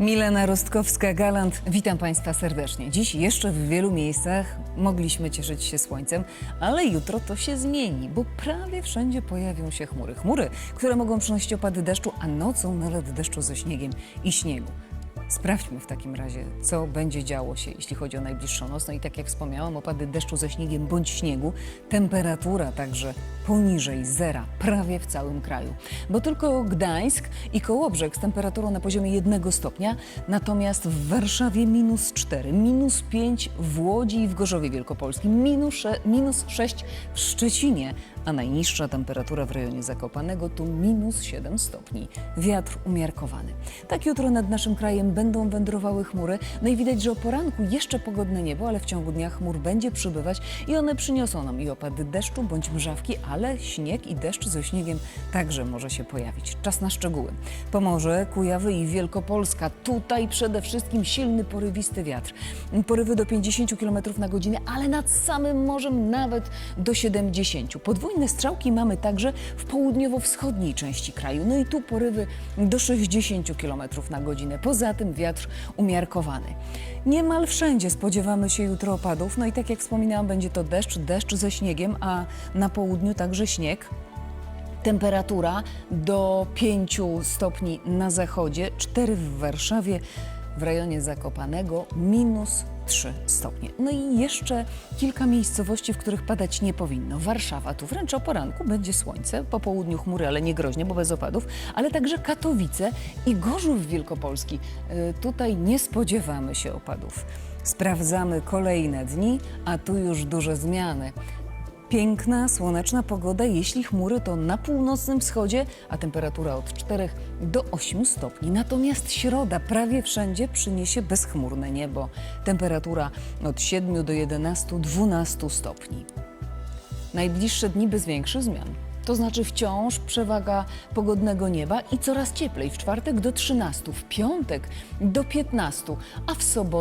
Milena Rostkowska-Galant, witam Państwa serdecznie. Dziś jeszcze w wielu miejscach mogliśmy cieszyć się słońcem, ale jutro to się zmieni, bo prawie wszędzie pojawią się chmury. Chmury, które mogą przynosić opady deszczu, a nocą nawet deszczu ze śniegiem i śniegu. Sprawdźmy w takim razie, co będzie działo się, jeśli chodzi o najbliższą noc. No i tak jak wspomniałam, opady deszczu ze śniegiem bądź śniegu, temperatura także poniżej zera prawie w całym kraju. Bo tylko Gdańsk i Kołobrzeg z temperaturą na poziomie 1 stopnia, natomiast w Warszawie minus 4, minus 5 w Łodzi i w Gorzowie Wielkopolskim, minus, sze- minus 6 w Szczecinie, a najniższa temperatura w rejonie Zakopanego to minus 7 stopni. Wiatr umiarkowany. Tak jutro nad naszym krajem będą wędrowały chmury. No i widać, że o poranku jeszcze pogodne niebo, ale w ciągu dnia chmur będzie przybywać i one przyniosą nam i opady deszczu bądź mrzawki, ale śnieg i deszcz ze śniegiem także może się pojawić. Czas na szczegóły. Pomorze, Kujawy i Wielkopolska. Tutaj przede wszystkim silny, porywisty wiatr. Porywy do 50 km na godzinę, ale nad samym morzem nawet do 70. Podwójne strzałki mamy także w południowo-wschodniej części kraju. No i tu porywy do 60 km na godzinę. Poza tym wiatr umiarkowany. Niemal wszędzie spodziewamy się jutro opadów. No i tak jak wspominałam, będzie to deszcz, deszcz ze śniegiem, a na południu także śnieg. Temperatura do 5 stopni na zachodzie, 4 w Warszawie, w rejonie Zakopanego minus 3 stopnie. No i jeszcze kilka miejscowości, w których padać nie powinno. Warszawa, tu wręcz o poranku będzie słońce, po południu chmury, ale nie groźnie, bo bez opadów, ale także Katowice i Gorzów Wielkopolski. Y, Tutaj nie spodziewamy się opadów. Sprawdzamy kolejne dni, a tu już duże zmiany. Piękna, słoneczna pogoda, jeśli chmury to na północnym wschodzie, a temperatura od 4 do 8 stopni. Natomiast środa prawie wszędzie przyniesie bezchmurne niebo. Temperatura od 7 do 11-12 stopni. Najbliższe dni bez większych zmian. To znaczy wciąż przewaga pogodnego nieba i coraz cieplej. W czwartek do 13, w piątek do 15, a w sobotę